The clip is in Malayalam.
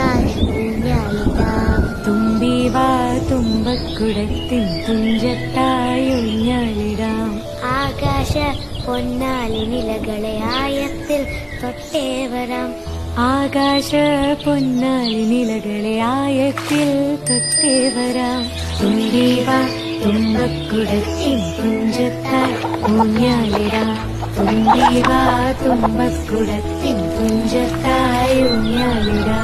തുമ്പക്കുടത്തിൻ തുഞ്ചത്താൽ തുമ്പി വാ തുമ്പക്കുടത്തിൻ ആകാശ പൊന്നാലി നിലകളെ ആയത്തിൽ തൊട്ടേ വരാം ആകാശ പൊന്നാലി നിലകളെ ആയത്തിൽ തൊട്ടേ വരാം തുമ്പി വാ തുമ്പക്കുടത്തിൻ തുഞ്ചത്തായി ഊഞ്ഞാലിടാം തുമ്പി വാ തുമ്പക്കുടത്തിൻ തുഞ്ചത്തായി ഊഞ്ഞാലിടാം